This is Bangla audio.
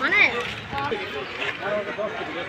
মানে